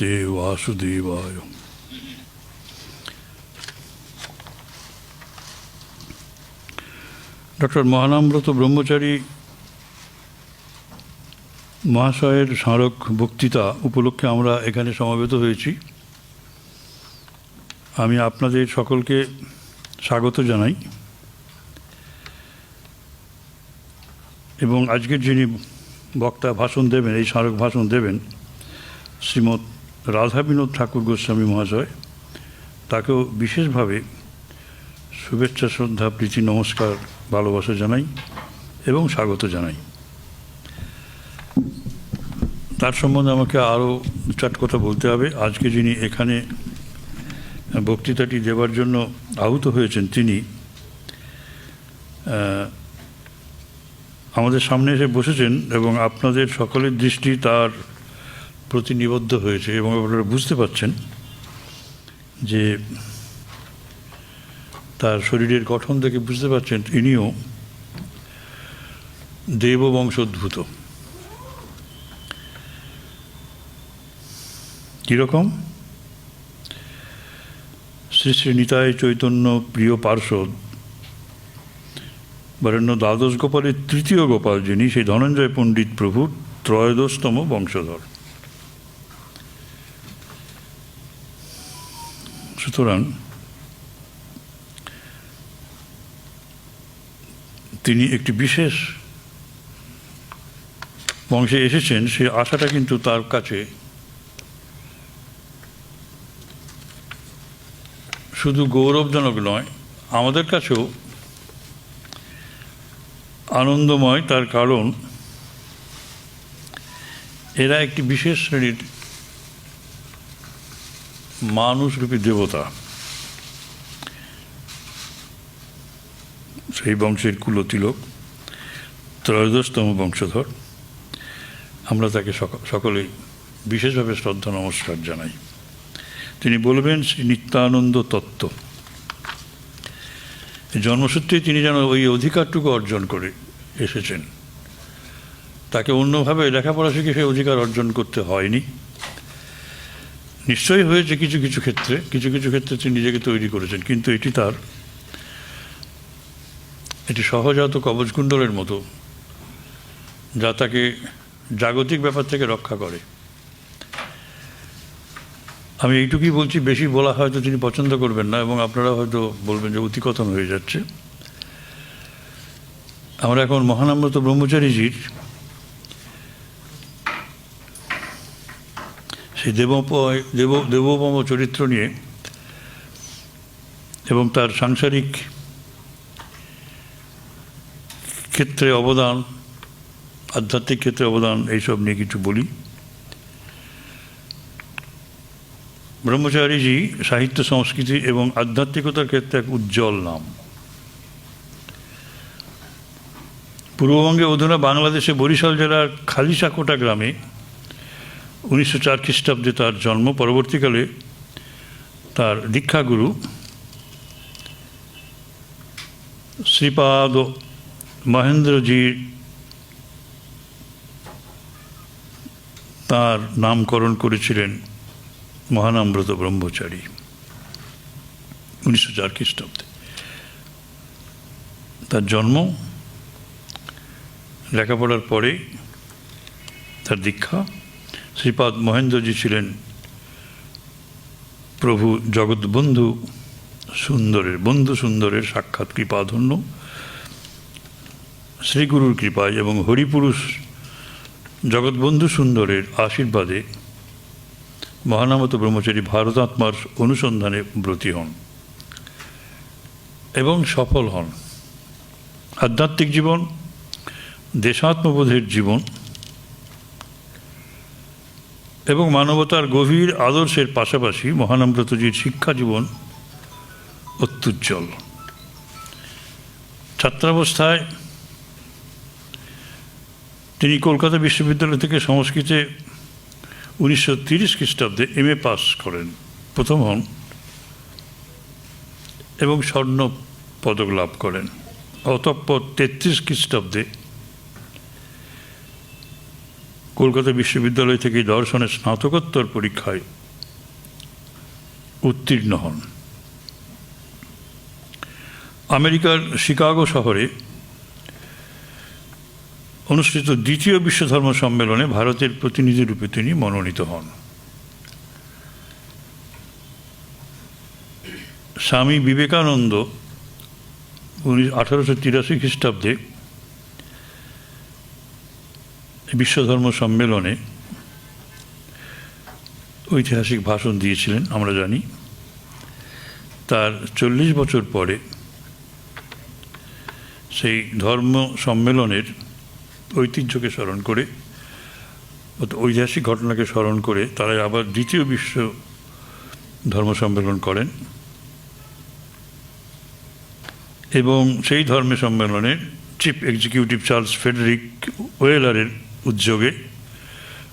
ভগবতে বাসুদেবায় ডক্টর মহানাম্রত ব্রহ্মচারী মহাশয়ের স্মারক বক্তৃতা উপলক্ষে আমরা এখানে সমবেত হয়েছি। আমি আপনাদের সকলকে স্বাগত জানাই। এবং আজকের যিনি বক্তা ভাষণ দেবেন, এই স্মারক ভাষণ দেবেন, শ্রীমৎ রাধা বিনোদ ঠাকুর গোস্বামী মহাশয়, তাকেও বিশেষভাবে শুভেচ্ছা, শ্রদ্ধা, প্রীতি, নমস্কার, ভালোবাসা জানাই এবং স্বাগত জানাই। তার সম্বন্ধে আমাকে আরও চার কথা বলতে হবে। আজকে যিনি এখানে বক্তৃতাটি দেওয়ার জন্য আহুত হয়েছেন তিনি আমাদের সামনে এসে বসেছেন এবং আপনাদের সকলের দৃষ্টি তার প্রতি নিবদ্ধ হয়েছে এবং আপনারা বুঝতে পারছেন যে তার শরীরের গঠন থেকে বুঝতে পারছেন ইনিও দেব বংশোদ্ভূত। কীরকম? শ্রী শ্রী নিতাই চৈতন্য প্রিয় পার্শ্বদ, বরেণ্য দ্বাদশ গোপালের তৃতীয় গোপাল যিনি, সেই ধনঞ্জয় পণ্ডিত প্রভুর ত্রয়োদশতম বংশধর। সুতরাং তিনি একটি বিশেষ বংশে এসেছেন, সে আশাটা কিন্তু তার কাছে। শুধু গৌরবজনক নয়, আমাদের কাছেও আনন্দময় তার কারণ, এরা একটি বিশেষ শ্রেণির মানুষরূপী দেবতা। সেই বংশের কুলতিলক ত্রয়োদশতম বংশধর। আমরা তাকে সকলেই বিশেষভাবে শ্রদ্ধা, নমস্কার জানাই। তিনি বলবেন, শ্রী নিত্যানন্দ তত্ত্ব। জন্মসূত্রে তিনি যেন ওই অধিকারটুকু অর্জন করে এসেছেন। তাকে অন্যভাবে লেখাপড়া শিখে সেই অধিকার অর্জন করতে হয়নি। নিশ্চয়ই হয়েছে কিছু কিছু ক্ষেত্রে, কিছু কিছু ক্ষেত্রে তিনি নিজেকে তৈরি করেছেন, কিন্তু এটি তার, এটি সহজাত কবচকুণ্ডলের মতো, যা তাকে জাগতিক ব্যাপার থেকে রক্ষা করে। আমি এইটুকুই বলছি, বেশি বলা হয়তো তিনি পছন্দ করবেন না, এবং আপনারা হয়তো বলবেন যে অতিকথন হয়ে যাচ্ছে। আমরা এখন মহানাম্রত ব্রহ্মচারীজির সেই দেবপয় দেব দেবপম চরিত্র নিয়ে এবং তার সাংসারিক ক্ষেত্রে অবদান, আধ্যাত্মিক ক্ষেত্রে অবদান, এইসব নিয়ে কিছু বলি। ব্রহ্মচারীজি সাহিত্য, সংস্কৃতি এবং আধ্যাত্মিকতার ক্ষেত্রে এক উজ্জ্বল নাম। পূর্ববঙ্গে অধুনা বাংলাদেশে বরিশাল জেলার খালিশাকোটা গ্রামে উনিশশো চার খ্রিস্টাব্দে তার জন্ম, পরবর্তীকালে তার দীক্ষাগুরু শ্রীপাদ মহেন্দ্রজি তার নামকরণ করেছিলেন মহানাম্রত ব্রহ্মচারী উনিশশো চার খ্রিস্টাব্দে। তার জন্ম, লেখাপড়ার পরে তার দীক্ষা শ্রীপাদ মহেন্দ্রজি ছিলেন প্রভু জগৎবন্ধু সুন্দরের, বন্ধু সুন্দরের সাক্ষাৎ কৃপাধন্য, শ্রীগুরুর কৃপায় এবং হরিপুরুষ জগৎবন্ধু সুন্দরের আশীর্বাদে মহানামত ব্রহ্মচারী ভারতাত্মার অনুসন্ধানে ব্রতী হন এবং সফল হন। আধ্যাত্মিক জীবন, দেশাত্মবোধের জীবন এবং মানবতার গভীর আদর্শের পাশাপাশি মহানাম্রতজির শিক্ষা জীবন অত্যুজ্জ্বল। ছাত্রাবস্থায় তিনি কলকাতা বিশ্ববিদ্যালয় থেকে সংস্কৃতে উনিশশো তিরিশ খ্রিস্টাব্দে এম এ পাস করেন। প্রথম হন এবং স্বর্ণ পদক লাভ করেন। অতঃপর তেত্রিশ খ্রিস্টাব্দে কলকাতা বিশ্ববিদ্যালয় থেকে দর্শনে স্নাতকোত্তর পরীক্ষায় উত্তীর্ণ হন। আমেরিকার শিকাগো শহরে অনুষ্ঠিত দ্বিতীয় বিশ্ব ধর্ম সম্মেলনে ভারতের প্রতিনিধি রূপে তিনি মনোনীত হন। স্বামী বিবেকানন্দ উনিশ আঠারোশো তিরাশি খ্রিস্টাব্দে বিশ্বধর্ম সম্মেলনে ঐতিহাসিক ভাষণ দিয়েছিলেন, আমরা জানি। তার চল্লিশ বছর পরে সেই ধর্ম সম্মেলনের ঐতিহ্যকে স্মরণ করে ঐতিহাসিক ঘটনাকে স্মরণ করে তারা আবার দ্বিতীয় বিশ্ব ধর্ম সম্মেলন করেন। এবং সেই ধর্ম সম্মেলনের চিফ এক্সিকিউটিভ চার্লস ফেডরিক ওয়েলারের উদ্যোগে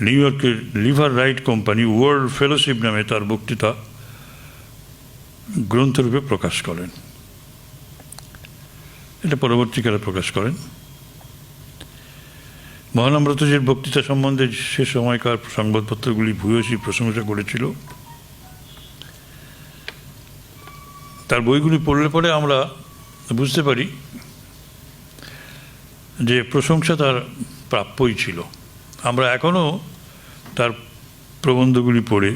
নিউ ইয়র্কের liver right company world fellowship নামে তার বক্তৃতা গ্রন্থরূপে প্রকাশ করেন। এটা পরবর্তীকালে প্রকাশ করেন। মহানাম্রতজির বক্তৃতা সম্বন্ধে সে সময়কার সংবাদপত্রগুলি ভূয়সী প্রশংসা করেছিল। তার বইগুলি পড়লে পরে আমরা বুঝতে পারি যে প্রশংসা তার প্রাপ্যই ছিল। আমরা এখনও তার প্রবন্ধগুলি পড়ে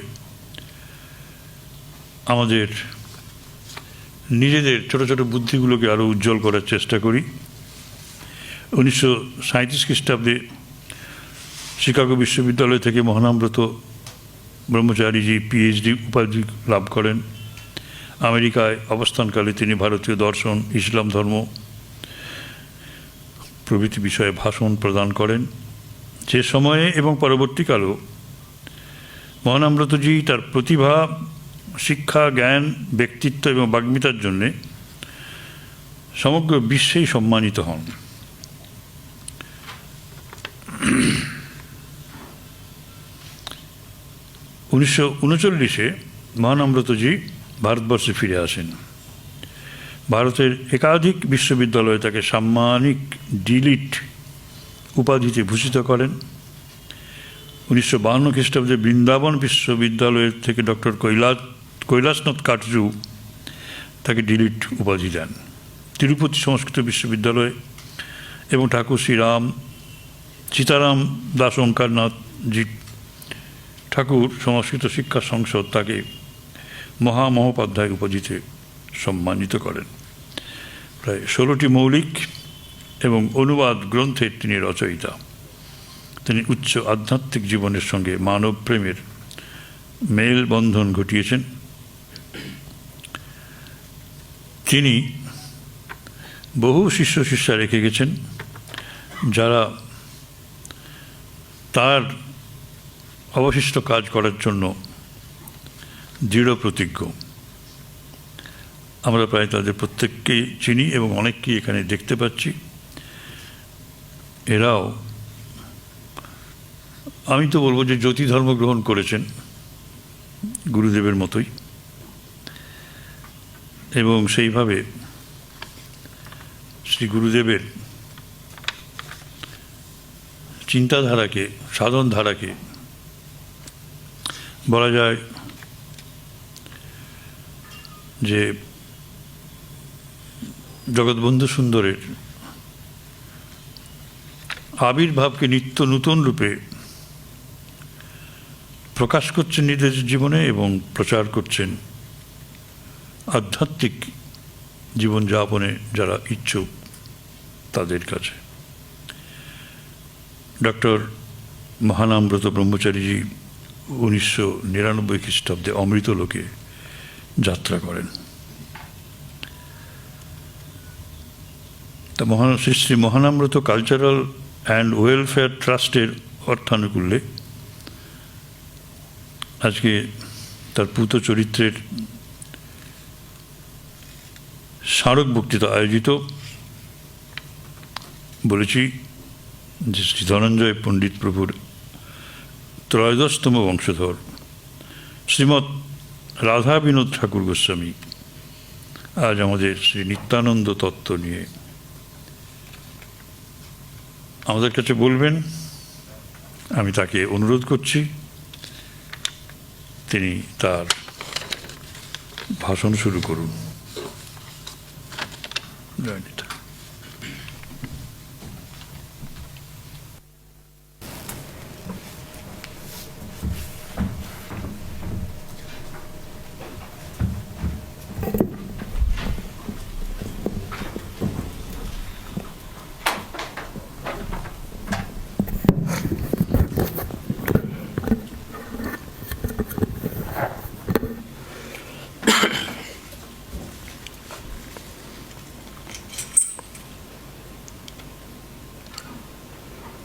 আমাদের নিজেদের ছোট ছোট বুদ্ধিগুলোকে আরও উজ্জ্বল করার চেষ্টা করি। উনিশশো সাঁত্রিশ খ্রিস্টাব্দে শিকাগো বিশ্ববিদ্যালয় থেকে মহানাম্রত ব্রহ্মচারীজি পিএইচডি উপাধি লাভ করেন। আমেরিকায় অবস্থানকালে তিনি ভারতীয় দর্শন, ইসলাম ধর্ম প্রভৃতি বিষয়ে ভাষণ প্রদান করেন। সে সময়ে এবং পরবর্তীকালেও মহানাম্রতজি তার প্রতিভা, শিক্ষা, জ্ঞান, ব্যক্তিত্ব এবং বাগ্মিতার জন্যে সমগ্র বিশ্বেই সম্মানিত হন। উনিশশো উনচল্লিশে মহানাম্রতজি ভারতবর্ষে ফিরে আসেন। ভারতের একাধিক বিশ্ববিদ্যালয়ে তাকে সাম্মানিক ডিলিট উপাধিতে ভূষিত করেন। উনিশশো বাহান্ন খ্রিস্টাব্দে বৃন্দাবন বিশ্ববিদ্যালয়ের থেকে ডক্টর কৈলাস, কৈলাসনাথ কাটজু তাকে ডিলিট উপাধি দেন। তিরুপতি সংস্কৃত বিশ্ববিদ্যালয় এবং ঠাকুর শ্রীরাম, সীতারাম দাস ওঙ্কারনাথজি ঠাকুর সংস্কৃত শিক্ষা সংসদ তাকে মহামহোপাধ্যায় উপাধিতে সম্মানিত করেন। প্রায় ষোলোটি মৌলিক এবং অনুবাদ গ্রন্থের তিনি রচয়িতা। তিনি উচ্চ আধ্যাত্মিক জীবনের সঙ্গে মানব প্রেমের মেলবন্ধন ঘটিয়েছেন। তিনি বহু শিষ্য শিষ্যা রেখে গেছেন, যারা তার অবশিষ্ট কাজ করার জন্য দৃঢ় প্রতিজ্ঞ আমরা প্রায় তাদের প্রত্যেককেই চিনি এবং অনেককেই এখানে দেখতে পাচ্ছি। এরাও, আমি তো বলব যে জ্যোতি ধর্ম গ্রহণ করেছেন গুরুদেবের মতোই। এবং সেইভাবে শ্রী গুরুদেবের চিন্তাধারাকে সাধন ধারাকে বলা যায় যে জগৎবন্ধু সুন্দরের আবির্ভাবকে নিত্য নূতন রূপে প্রকাশ করছেন নিজেদের জীবনে এবং প্রচার করছেন আধ্যাত্মিক জীবনযাপনে যারা ইচ্ছুক তাদের কাছে। ডক্টর মহানামব্রত ব্রহ্মচারীজি উনিশশো নিরানব্বই খ্রিস্টাব্দে অমৃতলোকে যাত্রা করেন। তা মহান Shri Shri Mahanamrita cultural and welfare ট্রাস্টের অর্থানুকূল্যে আজকে তার পুত চরিত্রের স্মারক বক্তৃতা আয়োজিত। বলেছি যে শ্রী ধনঞ্জয় পণ্ডিত প্রভুর ত্রয়োদশতম বংশধর শ্রীমৎ রাধা বিনোদ ঠাকুর গোস্বামী আজ আমাদের শ্রী নিত্যানন্দ তত্ত্ব নিয়ে আমাদের কাছে বলবেন আমি তাকে অনুরোধ করছি তিনি তার ভাষণ শুরু করুন.